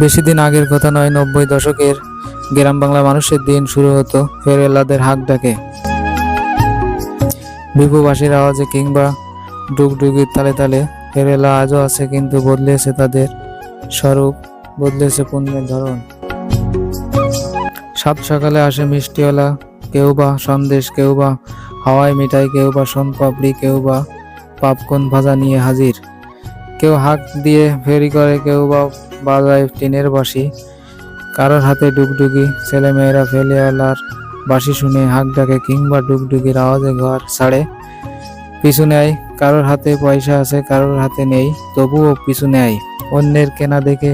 বেশি দিন আগের কথা নয়, নব্বই দশকের গ্রাম বাংলা মানুষের দিন শুরু হতো ফেরেলাদের হাক ডাকে। বিপুবাসীর আওয়াজে কিংবা ডুগডুগির তালে তালে ফেরেলা আজও আছে কিন্তু বদলেছে তাদের স্বরূপ, বদলেছে পুণ্যের ধরন। সাত সকালে আসে মিষ্টিওয়ালা কেউ বা সন্দেশ কেউ বা হাওয়াই মিঠাই কেউ বা সোনপাপড়ি কেউ বা পাপকন ভাজা নিয়ে হাজির। কেউ হাঁক দিয়ে ফেরি করে কেউ বা বাজায় টিনের বাঁশি। কারোর হাতে ডুগডুগি, ছেলেমেয়েরা ফেলেওয়ালার বাঁশি শুনে হাঁক ডাকে কিংবা ডুগডুগির আওয়াজে ঘর ছাড়ে। পিছু নেয়, কারোর হাতে পয়সা আছে, কারোর হাতে নেই, তবুও পিছু নেয়। অন্যের কেনা দেখে,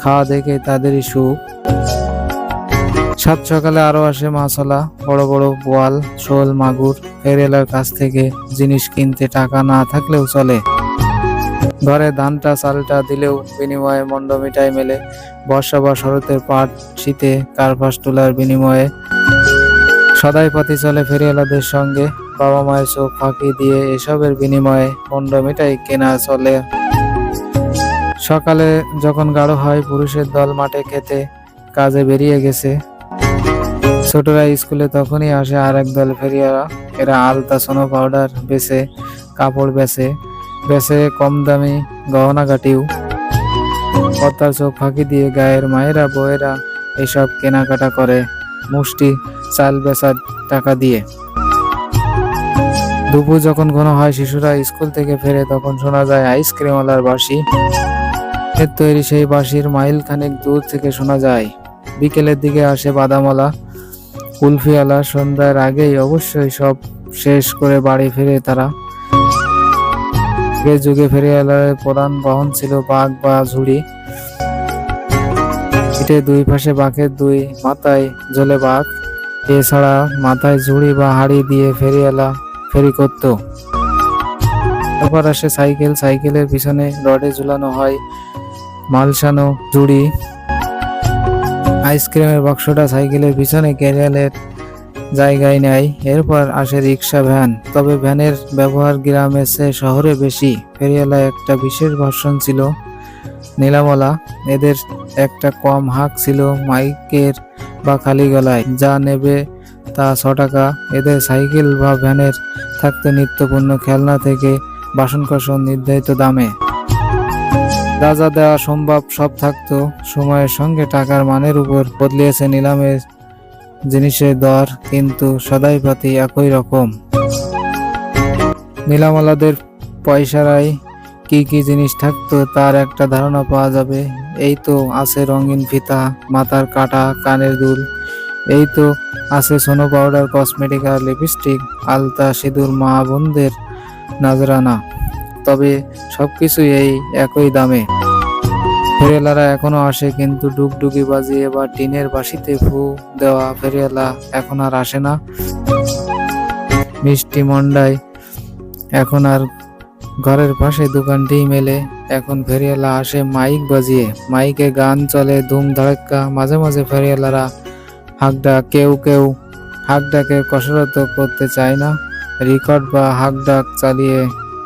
খাওয়া দেখে তাদেরই সুখ। সাত সকালে আরও আসে মাছলা বড় বড় বোয়াল, শোল, মাগুর। ফেরেলার কাছ থেকে জিনিস কিনতে টাকা না থাকলেও চলে। ঘরে ধানটা, চালটা দিলেও বিনিময়ে মন্ড মিঠাই মেলে। বর্ষা বা শরতের পাট শীতে কার্পাস তোলার বিনিময়ে। সদাই পথে চলে ফেরিওয়ালাদের সঙ্গে। বাবা মায়ের চোখ ফাঁকি দিয়ে এসবের বিনিময়ে মন্ড মিঠাই কেনা চলে। সকালে যখন গাঢ় হয়, পুরুষের দল মাঠে খেতে কাজে বেরিয়ে গেছে। ছোটরা স্কুলে তখনই আসে আর এক দল ফেরিয়ারা এরা আলতা, সোনো পাউডার বেচে কাপড় বেচে বেচে কম দামি গহনা গাটিও পদ্মার চোখ ফাঁকি দিয়ে গায়ের মায়েরা বউয়েরা এসব কেনাকাটা করে, মুষ্টি, চাল বেচার টাকা দিয়ে। দুপুর যখন ঘন হয়, শিশুরা স্কুল থেকে ফেরে তখন শোনা যায় আইসক্রিমওয়ালার বাঁশি। এর তৈরি সেই বাঁশির মাইল খানেক দূর থেকে শোনা যায়, বিকেলের দিকে আসে বাদামওয়ালা। কুলফিওয়ালা সন্ধ্যার আগেই অবশ্যই সব শেষ করে বাড়ি ফিরে তারা। আগের যুগে ফেরিওয়ালার প্রধান বাহন ছিল বাঘ বা ঝুড়ি। পিঠে দুই পাশে বাঘের দুই মাথায় ঝোলে বাঘ। এছাড়া মাথায় ঝুড়ি বা হাড়ি দিয়ে ফেরিওয়ালা ফেরি করত। তারপর আসে সাইকেল। সাইকেলের পিছনে রডে ঝুলানো হয় মালসানো ঝুড়ি। আইসক্রিমের বাক্সটা সাইকেলের পিছনে ক্যারিয়ালের জায়গায় নেয়। এরপর আসে রিক্সা ভ্যান। তবে ভ্যানের ব্যবহার গ্রামে চেয়ে শহরে বেশি। ফেরিয়ালা একটা বিশেষ ভাষণ ছিল, নীলামলা। এদের একটা কম হাঁক ছিল মাইকের বা খালি গলায়। যা নেবে তা ছ টাকা। এদের সাইকেল বা ভ্যানের থাকতে নিত্যপূর্ণ খেলনা থেকে বাসনকোসন নির্ধারিত দামে। যা যা দেওয়া সম্ভব সব থাকতো। সময়ের সঙ্গে টাকার মানের উপর বদলিয়েছে নিলামের জিনিসের দর কিন্তু সদাই পাতি একই রকম। নিলামওয়ালাদের পয়সারাই কি কি জিনিস থাকতো তার একটা ধারণা পাওয়া যাবে। এই তো আছে রঙিন ফিতা, মাথার কাটা, কানের দুল। এই তো আছে সোনো পাউডার, কসমেটিক আর লিপস্টিক, আলতা, সিঁদুর, মা বোনদের নাজরানা। তবে সবকিছুই এই একই দামে। ফেরিয়ালারা এখনও আসে, কিন্তু ডুগডুগি বাজিয়ে বা টিনের বাসিতে ফু দেওয়া ফেরিয়ালা এখন আর আসে না। মিষ্টি মন্ডায় এখন আর ঘরের পাশে দোকানটি মেলে। এখন ফেরিয়ালা আসে মাইক বাজিয়ে। মাইকে গান চলে, ধুম ধাক্কা মাঝে মাঝে ফেরিয়ালারা হাঁকডা কেউ কেউ হাঁকডাকে কসরত করতে চায় না। রেকর্ড বা হাঁকডাক চালিয়ে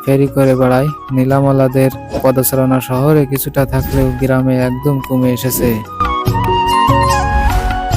ফেরি করে বেড়ায়। নীলামলাদের পদচারণা শহরে কিছুটা থাকলেও গ্রামে একদম কমে এসেছে।